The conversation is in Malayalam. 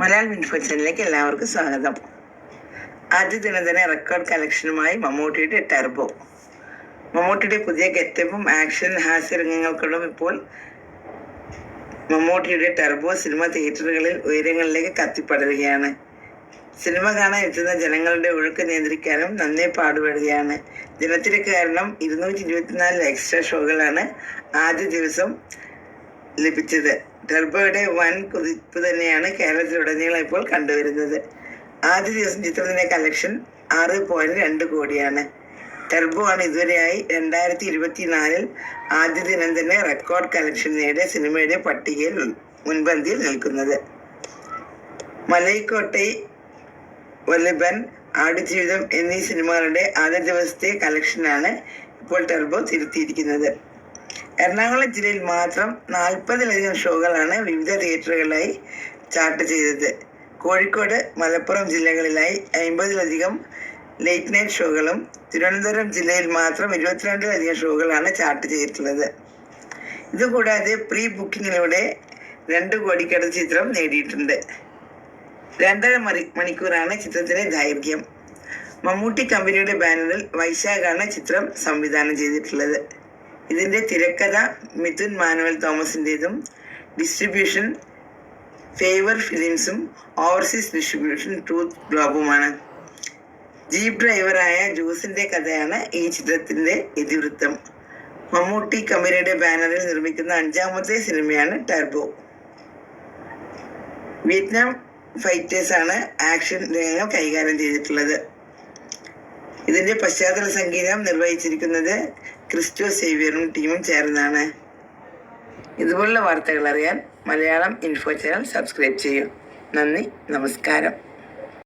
മലയാളം ഇൻഫോ ചാനലിലേക്ക് എല്ലാവർക്കും സ്വാഗതം. ആദ്യ ദിനം തന്നെ റെക്കോർഡ് കളക്ഷനുമായി മമ്മൂട്ടിയുടെ ടെർബോ മമ്മൂട്ടിയുടെ പുതിയ ഗെറ്റപ്പും ആക്ഷൻ ഹാസ്യരംഗങ്ങൾക്കൊടും ഇപ്പോൾ മമ്മൂട്ടിയുടെ ടെർബോ സിനിമ തിയേറ്ററുകളിൽ ഉയരങ്ങളിലേക്ക് കത്തിപ്പടരുകയാണ്. സിനിമ കാണാൻ എത്തുന്ന ജനങ്ങളുടെ ഒഴുക്ക് നിയന്ത്രിക്കാനും നന്നേ പാടുപെടുകയാണ്. ദിനത്തിന് കാരണം ഇരുന്നൂറ്റി ഇരുപത്തിനാല് എക്സ്ട്രാ ഷോകളാണ് ആദ്യ ദിവസം ലഭിച്ചത്. ടെർബോയുടെ വൻ കുതിപ്പ് തന്നെയാണ് കേരളത്തിലുടനീളം ഇപ്പോൾ കണ്ടുവരുന്നത്. ആദ്യ ദിവസം ചിത്രത്തിന്റെ കളക്ഷൻ ആറ് പോയിന്റ് രണ്ട് കോടിയാണ്. ടെർബോ ആണ് ഇതുവരെയായി രണ്ടായിരത്തി ഇരുപത്തിനാലിൽ ആദ്യ ദിനം തന്നെ റെക്കോർഡ് കളക്ഷൻ നേടിയ സിനിമയുടെ പട്ടികയിൽ മുൻപന്തിയിൽ നിൽക്കുന്നത്. മലൈക്കോട്ടെ വല്ലഭൻ ആടുജീവിതം എന്നീ സിനിമകളുടെ ആദ്യ ദിവസത്തെ കളക്ഷനാണ് ഇപ്പോൾ ടെർബോ തിരുത്തിയിരിക്കുന്നത്. എറണാകുളം ജില്ലയിൽ മാത്രം നാൽപ്പതിലധികം ഷോകളാണ് വിവിധ തിയേറ്ററുകളിലായി ചാർട്ട് ചെയ്തത്. കോഴിക്കോട് മലപ്പുറം ജില്ലകളിലായി അമ്പതിലധികം ലേറ്റ് നൈറ്റ് ഷോകളും തിരുവനന്തപുരം ജില്ലയിൽ മാത്രം ഇരുപത്തിരണ്ടിലധികം ഷോകളാണ് ചാർട്ട് ചെയ്തിട്ടുള്ളത്. ഇതുകൂടാതെ പ്രീ ബുക്കിങ്ങിലൂടെ രണ്ട് കോടിക്കട ചിത്രം നേടിയിട്ടുണ്ട്. രണ്ടര മണി മണിക്കൂറാണ് ചിത്രത്തിലെ ദൈർഘ്യം. മമ്മൂട്ടി കമ്പനിയുടെ ബാനറിൽ വൈശാഖാണ് ചിത്രം സംവിധാനം ചെയ്തിട്ടുള്ളത്. ഇതിന്റെ തിരക്കഥ മിഥുൻ മാനുവൽ തോമസിന്റെതും ഡിസ്ട്രിബ്യൂഷൻ ഫേവർ ഫിലിംസും ഓവർസീസ് ഡിസ്ട്രിബ്യൂഷൻ ട്രൂത്ത് ഗ്ലോബുമാണ് ജീപ്പ് ഡ്രൈവറായ ജോസിന്റെ കഥയാണ് ഈ ചിത്രത്തിന്റെ ഇതിവൃത്തം. മമ്മൂട്ടി കമ്പനിയുടെ ബാനറിൽ നിർമ്മിക്കുന്ന അഞ്ചാമത്തെ സിനിമയാണ് ടർബോ വിയറ്റ്നാം ഫൈറ്റേഴ്സാണ് ആക്ഷൻ രംഗങ്ങൾ കൈകാര്യം ചെയ്തിട്ടുള്ളത്. ഇതിന്റെ പശ്ചാത്തല സംഗീതം നിർവഹിച്ചിരിക്കുന്നത് ക്രിസ്റ്റോ സേവിയറും ടീമും ചേർന്നാണ്. ഇതുപോലുള്ള വാർത്തകൾ അറിയാൻ മലയാളം ഇൻഫോ ചാനൽ സബ്സ്ക്രൈബ് ചെയ്യൂ. നന്ദി നമസ്കാരം.